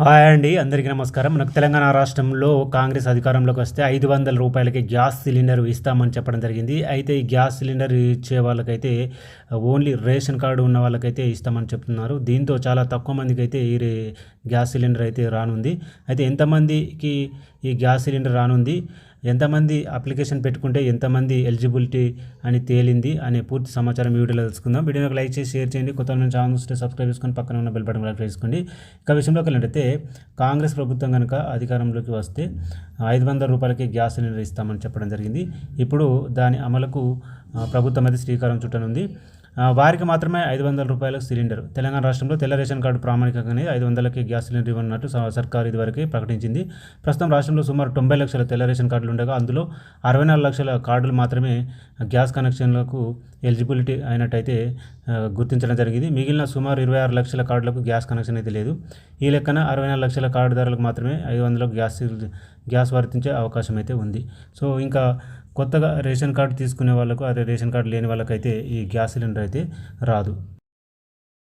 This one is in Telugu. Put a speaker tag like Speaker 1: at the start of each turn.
Speaker 1: హాయ్ అండి అందరికీ నమస్కారం. మనకు తెలంగాణ రాష్ట్రంలో కాంగ్రెస్ అధికారంలోకి వస్తే ఐదు వందల రూపాయలకి గ్యాస్ సిలిండర్ ఇస్తామని చెప్పడం జరిగింది. అయితే ఈ గ్యాస్ సిలిండర్ ఇచ్చే వాళ్ళకైతే ఓన్లీ రేషన్ కార్డు ఉన్న వాళ్ళకైతే ఇస్తామని చెప్తున్నారు. దీంతో చాలా తక్కువ మందికి అయితే ఈ రే- గ్యాస్ సిలిండర్ అయితే రానుంది. అయితే ఎంతమందికి ఈ గ్యాస్ సిలిండర్ రానుంది? ఎంతమంది అప్లికేషన్ పెట్టుకుంటే ఎంతమంది ఎలిజిబిలిటీ అని తేలింది అనే పూర్తి సమాచారం వీడియోలో తెలుసుకుందాం. వీడియోకి లైక్ చేసి షేర్ చేయండి. కొత్త నుంచి ఛానల్ వస్తే సబ్స్క్రైబ్ చేసుకొని పక్కన ఉన్న బెల్ బటన్ క్లిక్ చేసుకోండి. ఇక విషయంలోకి వెళ్ళినట్టయితే కాంగ్రెస్ ప్రభుత్వం కనుక అధికారంలోకి వస్తే ఐదు వందల రూపాయలకి గ్యాస్ సిలిండర్ ఇస్తామని చెప్పడం జరిగింది. ఇప్పుడు దాని అమలుకు ప్రభుత్వం అయితే శ్రీకారం చుట్టనుంది. వారికి మాత్రమే ఐదు వందల రూపాయలకు సిలిండర్. తెలంగాణ రాష్ట్రంలో తెల్ల రేషన్ కార్డు ప్రామాణికంగానే ఐదు వందలకి గ్యాస్ సిలిండర్ ఇవ్వనున్నట్టు స- సర్కార్ ఇదివరకు ప్రకటించింది. ప్రస్తుతం రాష్ట్రంలో సుమారు తొంభై లక్షల తెల్ల రేషన్ కార్డులు ఉండగా అందులో అరవై నాలుగు లక్షల కార్డులు మాత్రమే గ్యాస్ కనెక్షన్లకు ఎలిజిబిలిటీ అయినట్టయితే గుర్తించడం జరిగింది. మిగిలిన సుమారు ఇరవై ఆరు లక్షల కార్డులకు గ్యాస్ కనెక్షన్ అయితే లేదు. ఈ లెక్కన అరవై నాలుగు లక్షల కార్డుదారులకు మాత్రమే ఐదు వందలకు గ్యాస్ సిలి- గ్యాస్ వర్తించే అవకాశం అయితే ఉంది. సో ఇంకా కొత్తగా రేషన్ కార్డు తీసుకునే వాళ్ళకు అదే రేషన్ కార్డు లేని వాళ్ళకైతే ఈ గ్యాస్ సిలిండర్ అయితే రాదు.